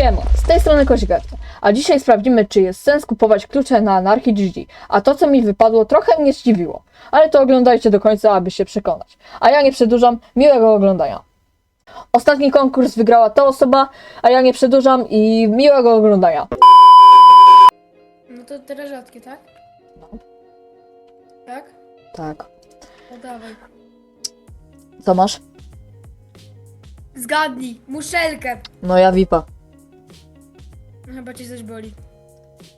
Siema, z tej strony Kozigarta, a dzisiaj sprawdzimy, czy jest sens kupować klucze na Anarchy GG. A to, co mi wypadło, trochę mnie zdziwiło, ale to oglądajcie do końca, aby się przekonać. A ja nie przedłużam, miłego oglądania. Ostatni konkurs wygrała ta osoba, a ja nie przedłużam i miłego oglądania. No to teraz rzadkie, tak? No. Tak? Tak. No dawaj. Co masz? Zgadnij, muszelkę. No ja VIPa. Chyba cię coś boli.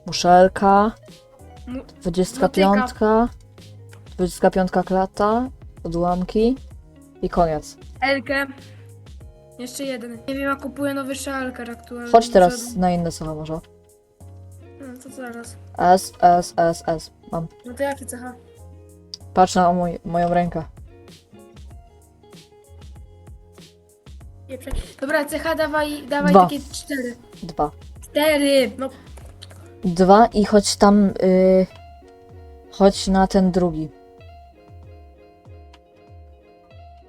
Muszelka, Mu 25, 25 klata, odłamki i koniec. Elkę. Jeszcze jeden. Nie wiem, ja kupuję nowy szalkar aktualnie. Chodź teraz na inne cecha może. No to zaraz. S, S, S, S. Mam. No to jakie cecha? Patrz na mój, moją rękę. Dobra, cecha dawaj, dawaj Dwa. takie cztery. Dwa. Cztery! No Dwa i chodź tam, y, chodź na ten drugi.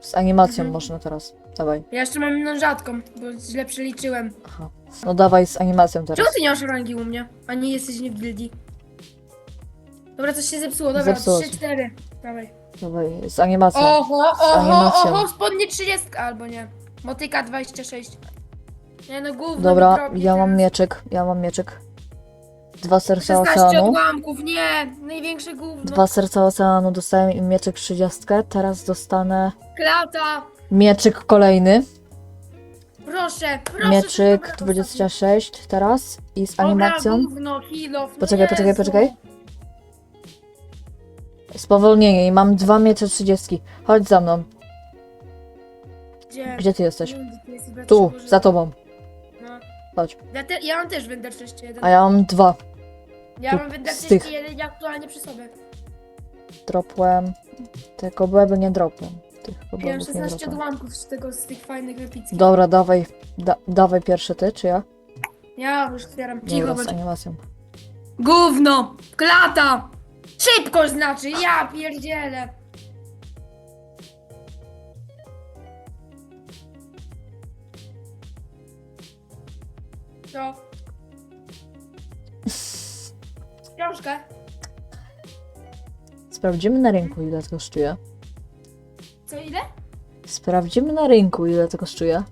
Z animacją Mhm. można teraz. Dawaj. ja jeszcze mam inną rzadką, bo źle przeliczyłem. Aha. No dawaj z animacją Czemu teraz. ty nie masz rangi u mnie? A nie jesteś nie w gildii? Dobra, coś się zepsuło. Dobra, Zepsuło trzy, się. cztery. Dawaj. Dawaj, z animacją. Oho, oho, animacją. oho, spodnie 30 albo nie. Motyka 26. Nie no gówno mi Dobra, drobi ja mam teraz. mieczyk, ja mam mieczyk. Dwa serca 16 oceanu. odłamków, nie! Największe gówno. Dwa serca oceanu, dostałem i mieczyk 30. Teraz dostanę Klata! mieczyk kolejny. Proszę, proszę. Mieczyk dobra, 26 teraz i z animacją. gówno, kilof, no Poczekaj, poczekaj, Jezu. poczekaj. Spowolnienie i mam dwa miecze 30. Chodź za mną. Gdzie? Gdzie ty jesteś? Gdzie ty jesteś, Tu, za tobą. Chodź. Ja, te, ja mam też Wender 31. A ja mam dwa. Ja tu mam Wender z tych. 31 aktualnie przy sobie. Dropłem. Te kobłęby nie dropłem. Tych Ja mam kobłębów nie 16 dropłem. odłamków z tego, z tych fajnych epickich. Dobra, dawaj. Da, dawaj pierwszy ty, czy ja? Ja już otwieram. Cicho, Dobra, z bądź. animacją. Gówno! Klata! Szybko znaczy, ja pierdzielę! Co? Książkę? Sprawdzimy na rynku, ile to kosztuje. Co ile? Sprawdzimy na rynku, ile to kosztuje.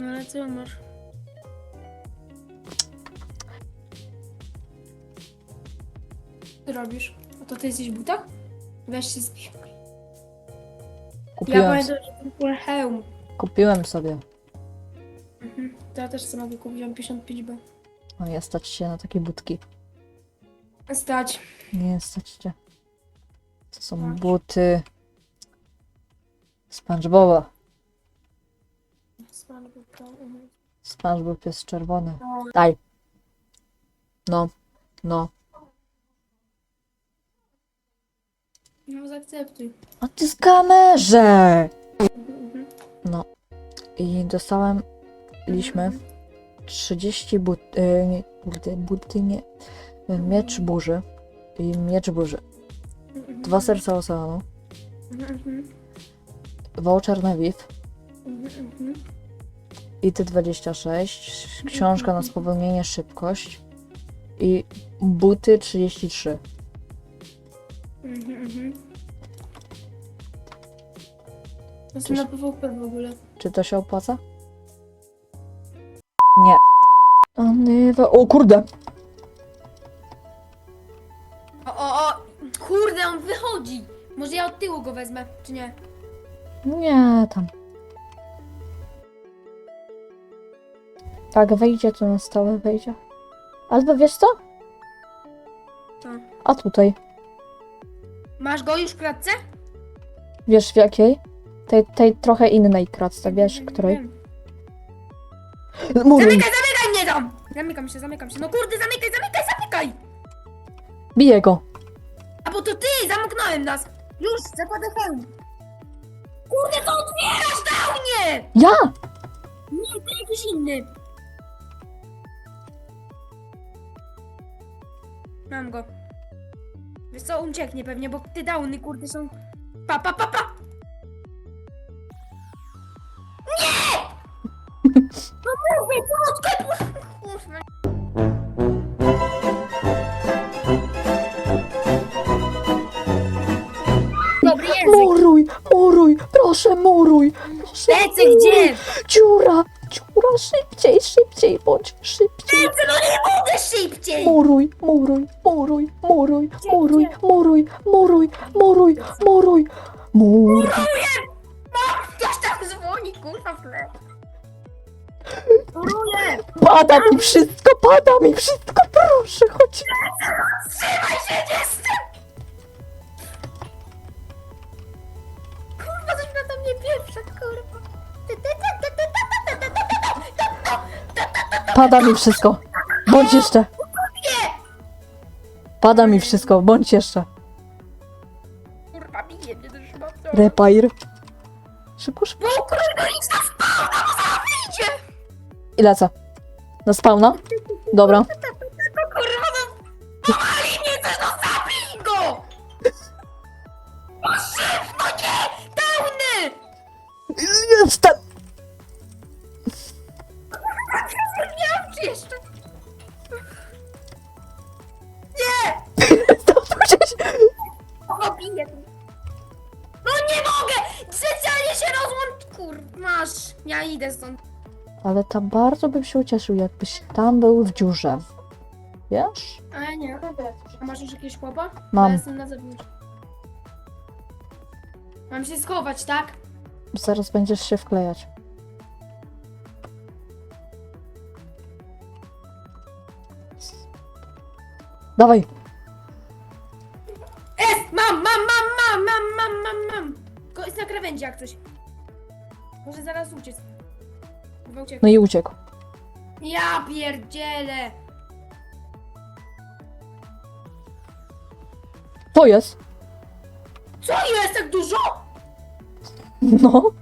No ale co masz? Co robisz? A to ty jesteś w butach? Weź się zbij. Ja Kupiłem, pamiętam, że full hełm. kupiłem sobie. To ja też sobie mogę kupić, mam 55B. O, nie stać się na takie budki. Stać. Nie stać się. To są buty. SpongeBoba. SpongeBob jest czerwony. No, Daj. No, no. no zaakceptuj. A ty z kamerze! Mhm. No. I dostałem liśmy 30 but... Y, nie, kurde, buty nie... y, Miecz burzy. I miecz burzy. Dwa serca oceanu. Voucher na. Mhm. IT26. Książka na spowolnienie szybkość. I buty 33. Mhm. Mhm. To są na PvP w ogóle. Czy to się opłaca? O kurde! O, o, o! Kurde, on wychodzi! Może ja od tyłu go wezmę, czy nie? Nie, tam. Tak, wejdzie tu na stałe, wejdzie. Albo wiesz co? Co? A tutaj. Masz go już w klatce? Wiesz w jakiej? Tej, tej trochę innej kratce, wiesz, której? Muruj! Zamykaj, zamykaj mnie tam! Zamykam się, zamykam się. No kurde, zamykaj, zamykaj, zamykaj! Biję go! A bo to ty! Zamknąłem nas! Już, zakładę hełm. Kurde, to otwierasz dał mnie! Ja! Nie, to jakiś inny. Mam go. Wiesz co, ucieknie pewnie, bo ty downy, kurde, są... Pa, pa, pa, pa! Proszę muruj. Proszę, Lecę muruj. gdzie? Dziura, dziura, szybciej, szybciej, bądź szybciej. Lecę, no nie mogę szybciej. Muruj, muruj, muruj, muruj, muruj, muruj, muruj, muruj, muruj, muruj. Ktoś tam dzwoni, kurwa, w tle. Muruję. Pada mi wszystko, pada mi wszystko, proszę, chodź. Trzymaj się, nie mnie pierwsza, kurwa. Pada mi wszystko. Bądź jeszcze. Pada mi wszystko, bądź jeszcze. Kurwa, bije mnie też mocno. Repair. Szybko, szybko. No kurwa, nic na spawna, bo zaraz wyjdzie. I lecę. Na spawna? Dobra. Jestem. Mam czy jeszcze... Nie! Tu. No nie mogę! Specjalnie się rozłącz... Kur... Masz. Ja idę stąd. Ale tam bardzo bym się ucieszył, jakbyś tam był w dziurze. Wiesz? A ja nie. A masz już jakiegoś chłopa? Mam. Ja jestem na zewnątrz. Mam się schować, tak? Zaraz będziesz się wklejać. Dawaj. Jest! Mam, mam, mam, mam, mam, mam, mam, mam! Go jest na krawędzi jak coś. Może zaraz uciec. Chyba uciekł. No i uciekł. Ja pierdzielę! To jest. Co jest tak dużo? no